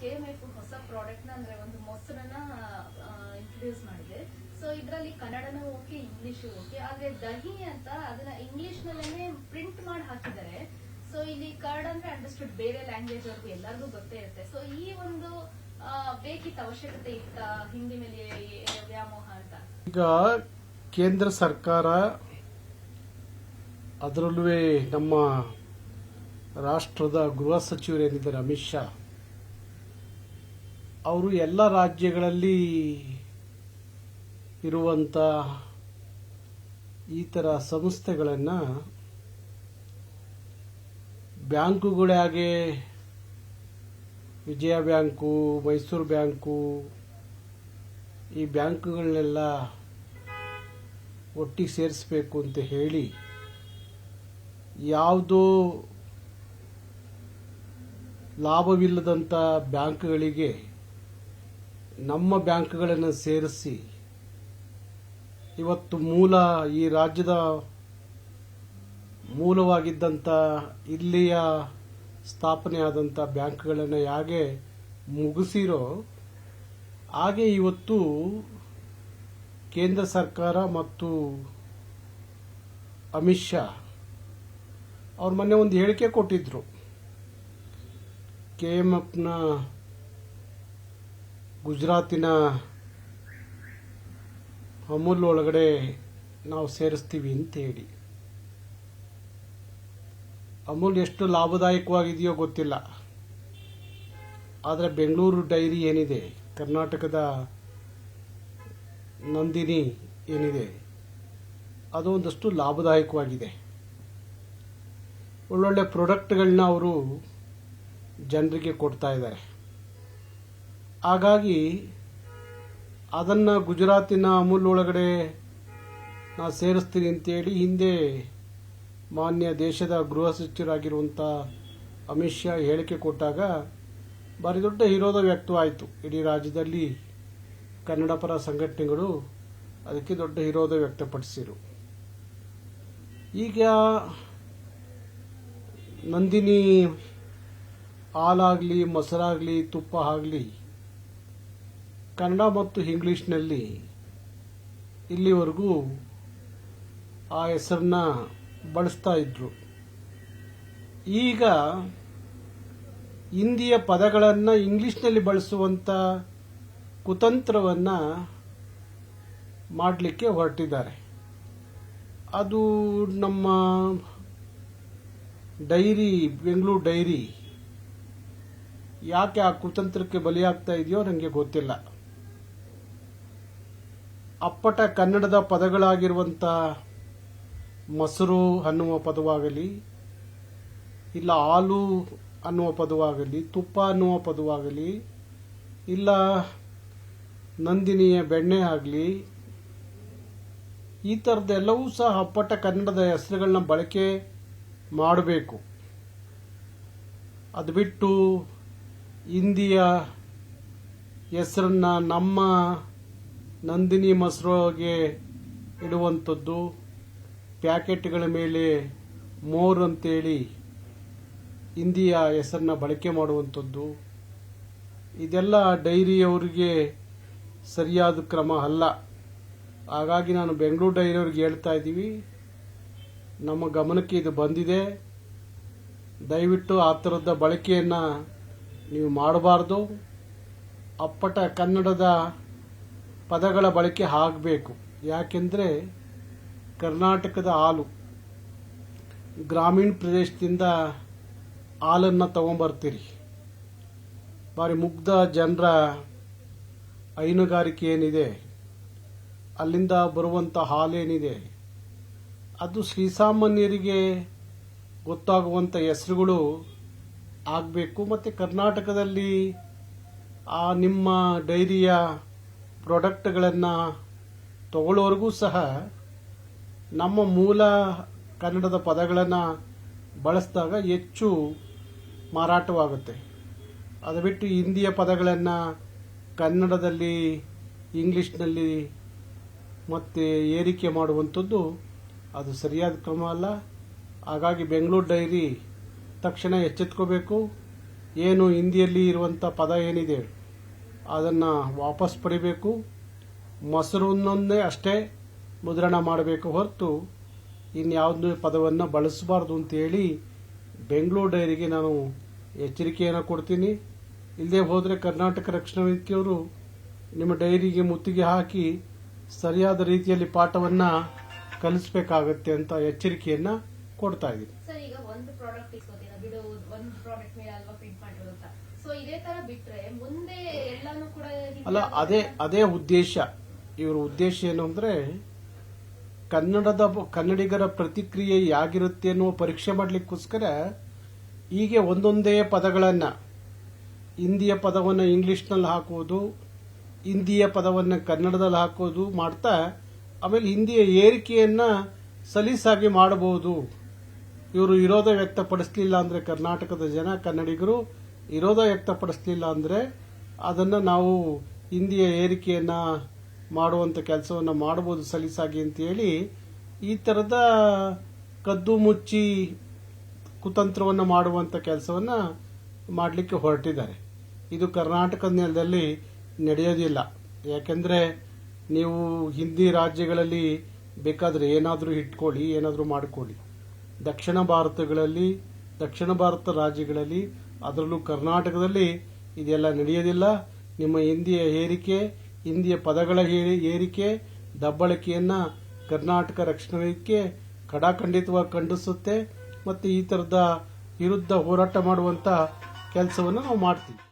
K M F ಹೊಸ ಪ್ರಾಡಕ್ಟ್ನ ಅಂದ್ರೆ ಒಂದು ಮೊಸರನ್ನ ಇಂಟ್ರೊಡ್ಯೂಸ್ ಮಾಡಿದೆ. ಸೊ ಇದ್ರಲ್ಲಿ ಕನ್ನಡನೂ ಓಕೆ ಇಂಗ್ಲಿಷು ಓಕೆ ಆದ್ರೆ ದಹಿ ಅಂತ ಅದನ್ನ ಇಂಗ್ಲಿಷ್ ನಲ್ಲೇನೆ ಪ್ರಿಂಟ್ ಮಾಡಿ ಹಾಕಿದ್ದಾರೆ. ಸೊ ಇಲ್ಲಿ ಕರ್ಡ್ ಅಂದ್ರೆ ಅಂಡರ್ಸ್ಟುಡ್ ಬೇರೆ ಲ್ಯಾಂಗ್ವೇಜ್ ಅವ್ರಿಗೂ ಎಲ್ಲರಿಗೂ ಗೊತ್ತೇ ಇರುತ್ತೆ. ಸೊ ಈ ಒಂದು ಬೇಕಿತ್ತ, ಅವಶ್ಯಕತೆ ಇತ್ತ ಹಿಂದಿ ಮೇಲೆ ವ್ಯಾಮೋಹ ಅಂತ? ಈಗ ಕೇಂದ್ರ ಸರ್ಕಾರ ಅದರಲ್ಲೂ ನಮ್ಮ ರಾಷ್ಟ್ರದ ಗೃಹ ಸಚಿವರೇನಿದ್ದಾರೆ ಅಮಿತ್ ಶಾ. ಅವರು ಎಲ್ಲ ರಾಜ್ಯಗಳಲ್ಲಿ ಇರುವಂತ ಈ ಥರ ಸಂಸ್ಥೆಗಳನ್ನು ಬ್ಯಾಂಕುಗಳಾಗೆ ವಿಜಯ ಬ್ಯಾಂಕು, ಮೈಸೂರು ಬ್ಯಾಂಕು, ಈ ಬ್ಯಾಂಕುಗಳನ್ನೆಲ್ಲ ಒಟ್ಟಿಗೆ ಸೇರಿಸಬೇಕು ಅಂತ ಹೇಳಿ ಯಾವುದೋ ಲಾಭವಿಲ್ಲದಂಥ ಬ್ಯಾಂಕ್ಗಳಿಗೆ ನಮ್ಮ ಬ್ಯಾಂಕ್ಗಳನ್ನು ಸೇರಿಸಿ ಇವತ್ತು ಮೂಲ ಈ ರಾಜ್ಯದ ಮೂಲವಾಗಿದ್ದಂಥ ಇಲ್ಲಿಯ ಸ್ಥಾಪನೆ ಆದಂಥ ಬ್ಯಾಂಕ್ಗಳನ್ನು ಹೇಗೆ ಮುಗಿಸಿರೋ ಹಾಗೆ ಇವತ್ತು ಕೇಂದ್ರ ಸರ್ಕಾರ ಮತ್ತು ಅಮಿತ್ ಶಾ ಅವ್ರ ಮೊನ್ನೆ ಒಂದು ಹೇಳಿಕೆ ಕೊಟ್ಟಿದ್ರು. ಕೆ ಎಂ ಎಫ್ನ ಗುಜರಾತಿನ ಅಮೂಲ್ ಒಳಗಡೆ ನಾವು ಸೇರಿಸ್ತೀವಿ ಅಂತ ಹೇಳಿ ಅಮೂಲ್ ಎಷ್ಟು ಲಾಭದಾಯಕವಾಗಿದೆಯೋ ಗೊತ್ತಿಲ್ಲ. ಆದರೆ ಬೆಂಗಳೂರು ಡೈರಿ ಏನಿದೆ, ಕರ್ನಾಟಕದ ನಂದಿನಿ ಏನಿದೆ, ಅದು ಒಂದಷ್ಟು ಲಾಭದಾಯಕವಾಗಿದೆ. ಒಳ್ಳೊಳ್ಳೆ ಪ್ರಾಡಕ್ಟ್ಗಳನ್ನ ಅವರು ಜನರಿಗೆ ಕೊಡ್ತಾ ಇದ್ದಾರೆ. ಹಾಗಾಗಿ ಅದನ್ನು ಗುಜರಾತಿನ ಅಮೂಲ್ ಒಳಗಡೆ ನಾ ಸೇರಿಸ್ತೀನಿ ಅಂತೇಳಿ ಹಿಂದೆ ಮಾನ್ಯ ದೇಶದ ಗೃಹ ಸಚಿವರಾಗಿರುವಂಥ ಅಮಿತ್ ಶಾ ಹೇಳಿಕೆ ಕೊಟ್ಟಾಗ ಭಾರಿ ದೊಡ್ಡ ವಿರೋಧ ವ್ಯಕ್ತವಾಯಿತು. ಇಡೀ ರಾಜ್ಯದಲ್ಲಿ ಕನ್ನಡ ಪರ ಸಂಘಟನೆಗಳು ಅದಕ್ಕೆ ದೊಡ್ಡ ವಿರೋಧ ವ್ಯಕ್ತಪಡಿಸಿರು. ಈಗ ನಂದಿನಿ ಹಾಲಾಗಲಿ, ಮೊಸರಾಗಲಿ, ತುಪ್ಪ ಆಗಲಿ ಕನ್ನಡ ಮತ್ತು ಇಂಗ್ಲಿಷ್ನಲ್ಲಿ ಇಲ್ಲಿವರೆಗೂ ಆ ಹೆಸರನ್ನ ಬಳಸ್ತಾ ಇದ್ರು. ಈಗ ಹಿಂದಿಯ ಪದಗಳನ್ನು ಇಂಗ್ಲಿಷ್ನಲ್ಲಿ ಬಳಸುವಂತ ಕುತಂತ್ರವನ್ನು ಮಾಡಲಿಕ್ಕೆ ಹೊರಟಿದ್ದಾರೆ. ಅದು ನಮ್ಮ ಡೈರಿ, ಬೆಂಗಳೂರು ಡೈರಿ ಯಾಕೆ ಆ ಕುತಂತ್ರಕ್ಕೆ ಬಲಿಯಾಗ್ತಾ ಇದೆಯೋ ನನಗೆ ಗೊತ್ತಿಲ್ಲ. ಅಪ್ಪಟ ಕನ್ನಡದ ಪದಗಳಾಗಿರುವಂಥ ಮೊಸರು ಅನ್ನುವ ಪದವಾಗಲಿ, ಇಲ್ಲ ಹಾಲು ಅನ್ನುವ ಪದವಾಗಲಿ, ತುಪ್ಪ ಅನ್ನುವ ಪದವಾಗಲಿ, ಇಲ್ಲ ನಂದಿನಿಯ ಬೆಣ್ಣೆ ಆಗಲಿ, ಈ ಥರದ್ದೆಲ್ಲವೂ ಸಹ ಅಪ್ಪಟ ಕನ್ನಡದ ಹೆಸರುಗಳನ್ನ ಬಳಕೆ ಮಾಡಬೇಕು. ಅದು ಬಿಟ್ಟು ಹಿಂದಿಯ ಹೆಸರನ್ನು ನಮ್ಮ ನಂದಿನಿ ಮೊಸರಿಗೆ ಇಡುವಂಥದ್ದು ಪ್ಯಾಕೆಟ್ಗಳ ಮೇಲೆ ಮೋರ್ ಅಂತೇಳಿ ಹಿಂದಿಯ ಹೆಸರನ್ನ ಬಳಕೆ ಮಾಡುವಂಥದ್ದು. ಇದೆಲ್ಲ ಡೈರಿಯವರಿಗೆ ಸರಿಯಾದ ಕ್ರಮ ಅಲ್ಲ. ಹಾಗಾಗಿ ನಾನು ಬೆಂಗಳೂರು ಡೈರಿಯವ್ರಿಗೆ ಹೇಳ್ತಾ ಇದ್ದೀವಿ. ನಮ್ಮ ಗಮನಕ್ಕೆ ಇದು ಬಂದಿದೆ. ದಯವಿಟ್ಟು ಆ ಥರದ ಬಳಕೆಯನ್ನು ನೀವು ಮಾಡಬಾರ್ದು. ಅಪ್ಪಟ ಕನ್ನಡದ ಪದಗಳ ಬಳಕೆ ಆಗಬೇಕು. ಯಾಕೆಂದರೆ ಕರ್ನಾಟಕದ ಹಾಲು ಗ್ರಾಮೀಣ ಪ್ರದೇಶದಿಂದ ಹಾಲನ್ನು ತಗೊಂಬರ್ತೀರಿ. ಭಾರಿ ಮುಗ್ಧ ಜನರ ಹೈನುಗಾರಿಕೆ ಏನಿದೆ, ಅಲ್ಲಿಂದ ಬರುವಂಥ ಹಾಲೇನಿದೆ, ಅದು ಶ್ರೀಸಾಮಾನ್ಯರಿಗೆ ಗೊತ್ತಾಗುವಂಥ ಹೆಸರುಗಳು ಆಗಬೇಕು. ಮತ್ತು ಕರ್ನಾಟಕದಲ್ಲಿ ಆ ನಿಮ್ಮ ಡೈರಿಯ ಪ್ರಾಡಕ್ಟ್ಗಳನ್ನು ತಗೊಳ್ಳೋರಿಗೂ ಸಹ ನಮ್ಮ ಮೂಲ ಕನ್ನಡದ ಪದಗಳನ್ನು ಬಳಸಿದಾಗ ಹೆಚ್ಚು ಮಾರಾಟವಾಗುತ್ತೆ. ಅದು ಬಿಟ್ಟು ಹಿಂದಿಯ ಪದಗಳನ್ನು ಕನ್ನಡದಲ್ಲಿ, ಇಂಗ್ಲೀಷ್ನಲ್ಲಿ ಮತ್ತೆ ಏರಿಕೆ ಮಾಡುವಂಥದ್ದು ಅದು ಸರಿಯಾದ ಕ್ರಮ ಅಲ್ಲ. ಹಾಗಾಗಿ ಬೆಂಗಳೂರು ಡೈರಿ ತಕ್ಷಣ ಎಚ್ಚೆತ್ಕೋಬೇಕು. ಏನು ಹಿಂದಿಯಲ್ಲಿ ಇರುವಂಥ ಪದ ಏನಿದೆ? ಅದನ್ನು ವಾಪಸ್ ಪಡಿಬೇಕು. ಮೊಸರನ್ನೊಂದೇ ಅಷ್ಟೇ ಮುದ್ರಣ ಮಾಡಬೇಕು ಹೊರತು ಇನ್ಯಾವುದೇ ಪದವನ್ನು ಬಳಸಬಾರ್ದು ಅಂತೇಳಿ ಬೆಂಗಳೂರು ಡೈರಿಗೆ ನಾನು ಎಚ್ಚರಿಕೆಯನ್ನು ಕೊಡ್ತೀನಿ. ಇಲ್ಲದೆ ಹೋದರೆ ಕರ್ನಾಟಕ ರಕ್ಷಣಾ ವೇದಿಕೆಯವರು ನಿಮ್ಮ ಡೈರಿಗೆ ಮುತ್ತಿಗೆ ಹಾಕಿ ಸರಿಯಾದ ರೀತಿಯಲ್ಲಿ ಪಾಠವನ್ನು ಕಲಿಸಬೇಕಾಗತ್ತೆ ಅಂತ ಎಚ್ಚರಿಕೆಯನ್ನು ಕೊಡ್ತಾ ಇದ್ದೀನಿ. ಇದೇ ತರ ಬಿಟ್ರೆ ಮುಂದೆ ಎಲ್ಲಾನು ಕೂಡ ಅಲ್ಲ ಅದೇ ಅದೇ ಉದ್ದೇಶ. ಇವರ ಉದ್ದೇಶ ಏನು ಅಂದ್ರೆ ಕನ್ನಡದ ಕನ್ನಡಿಗರ ಪ್ರತಿಕ್ರಿಯೆ ಯಾಗಿರುತ್ತೆ ಅನ್ನುವ ಪರೀಕ್ಷೆ ಮಾಡಲಿಕ್ಕೋಸ್ಕರ ಹೀಗೆ ಒಂದೊಂದೇ ಪದಗಳನ್ನು ಹಿಂದಿಯ ಪದವನ್ನು ಇಂಗ್ಲಿಷ್ನಲ್ಲಿ ಹಾಕುವುದು ಹಿಂದಿಯ ಪದವನ್ನು ಕನ್ನಡದಲ್ಲಿ ಹಾಕೋದು ಮಾಡ್ತಾ ಆಮೇಲೆ ಹಿಂದಿಯ ಏರಿಕೆಯನ್ನು ಸಲೀಸಾಗಿ ಮಾಡಬಹುದು. ಇವರು ವಿರೋಧ ವ್ಯಕ್ತಪಡಿಸಲಿಲ್ಲ ಅಂದರೆ ಕರ್ನಾಟಕದ ಜನ ಕನ್ನಡಿಗರು ವಿರೋಧ ವ್ಯಕ್ತಪಡಿಸಲಿಲ್ಲ ಅಂದರೆ ಅದನ್ನು ನಾವು ಹಿಂದಿಯ ಏರಿಕೆಯನ್ನು ಮಾಡುವಂಥ ಕೆಲಸವನ್ನು ಮಾಡಬಹುದು ಸಲೀಸಾಗಿ ಅಂತೇಳಿ ಈ ಥರದ ಕದ್ದು ಮುಚ್ಚಿ ಕುತಂತ್ರವನ್ನು ಮಾಡುವಂಥ ಕೆಲಸವನ್ನು ಮಾಡಲಿಕ್ಕೆ ಹೊರಟಿದ್ದಾರೆ. ಇದು ಕರ್ನಾಟಕದ ನೆಲದಲ್ಲಿ ನಡೆಯೋದಿಲ್ಲ. ಯಾಕೆಂದರೆ ನೀವು ಹಿಂದಿ ರಾಜ್ಯಗಳಲ್ಲಿ ಬೇಕಾದರೆ ಏನಾದರೂ ಇಟ್ಕೊಳ್ಳಿ, ಏನಾದರೂ ಮಾಡಿಕೊಳ್ಳಿ. ದಕ್ಷಿಣ ಭಾರತಗಳಲ್ಲಿ, ದಕ್ಷಿಣ ಭಾರತ ರಾಜ್ಯಗಳಲ್ಲಿ ಅದರಲ್ಲೂ ಕರ್ನಾಟಕದಲ್ಲಿ ಇದೆಲ್ಲ ನಡೆಯೋದಿಲ್ಲ. ನಿಮ್ಮ ಹಿಂದಿಯ ಏರಿಕೆ ಹಿಂದಿಯ ಪದಗಳ ಏರಿ- ಏರಿಕೆ ದಬ್ಬಳಕೆಯನ್ನು ಕರ್ನಾಟಕ ರಕ್ಷಣೆಗೆ ಕಡಾಖಂಡಿತವಾಗಿ ಖಂಡಿಸುತ್ತೆ. ಮತ್ತು ಈ ಥರದ ವಿರುದ್ಧ ಹೋರಾಟ ಮಾಡುವಂಥ ಕೆಲಸವನ್ನು ನಾವು ಮಾಡ್ತೀವಿ.